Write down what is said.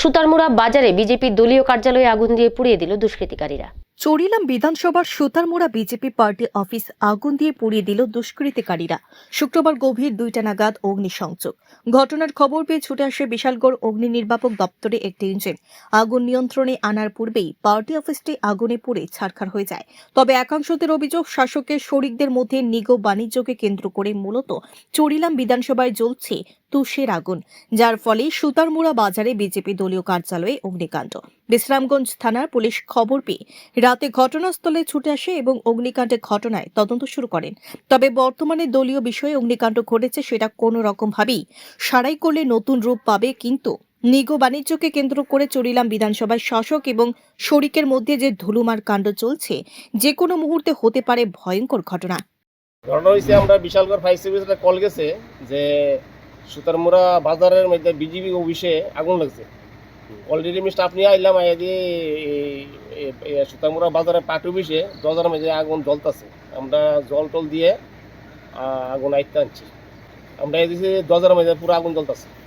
সুতারমুড়া বাজারে বিজেপির দলীয় কার্যালয়ে আগুন দিয়ে পুড়িয়ে দিল দুষ্কৃতিকারীরা। চরিলাম বিধানসভার সুতারমোড়া বিজেপি পার্টি অফিস আগুন দিয়ে পুড়িয়ে দিল দুষ্কৃতিকারীরা। শুক্রবার গভীর দুইটা নাগাদ অগ্নিসংযোগ। ঘটনার খবর পেয়ে ছুটে আসে বিশালগড় অগ্নি নির্বাপক দপ্তরে একটি ইঞ্জিন। আগুন নিয়ন্ত্রণে আনার পূর্বেই পার্টি অফিসটি আগুনে পুড়ে ছারখার হয়ে যায়। তবে একাংশদের অভিযোগ, শাসকের শরিকদের মধ্যে নিগো বাণিজ্যকে কেন্দ্র করে মূলত চরিলাম বিধানসভায় জ্বলছে তুষের আগুন, যার ফলে সুতারমুড়া বাজারে বিজেপি দলীয় কার্যালয়ে অগ্নিকাণ্ড। বিশ্রামগঞ্জ থানার পুলিশ খবর পেয়ে রাতে ঘটনাস্থলে ছুটে আসে এবং অগ্নিকাণ্ডের ঘটনায় তদন্ত শুরু করেন। তবে বর্তমানে দলীয় বিষয়ে অগ্নিকাণ্ড ঘটেছে সেটা কোনো রকমভাবেই সারাই করলে নতুন রূপ পাবে, কিন্তু নিগো বাণিজ্যকে কেন্দ্র করে চরিলাম বিধানসভায় শাসক এবং শরিকের মধ্যে যে ধুলুমার কাণ্ড চলছে, যে কোনো মুহূর্তে হতে পারে ভয়ঙ্কর ঘটনা। ঘটনা হয়েছে আমরা বিশালগড় ফায়ার সার্ভিসে কল গেছে যে সুতারমুড়া বাজারের মধ্যে বিজিবি অফিসে আগুন লাগছে। অলরেডি মিস্টার আপনি আইলাম আইয়া দিয়ে এই- বাজারে পাট অফিসে দরজার মধ্যে আগুন জ্বলতেছে। আমরা জল টল দিয়ে আগুন আইতে আনছি। আমরা এই দিছি দরজার মধ্যে পুরো আগুন জ্বলতেছে।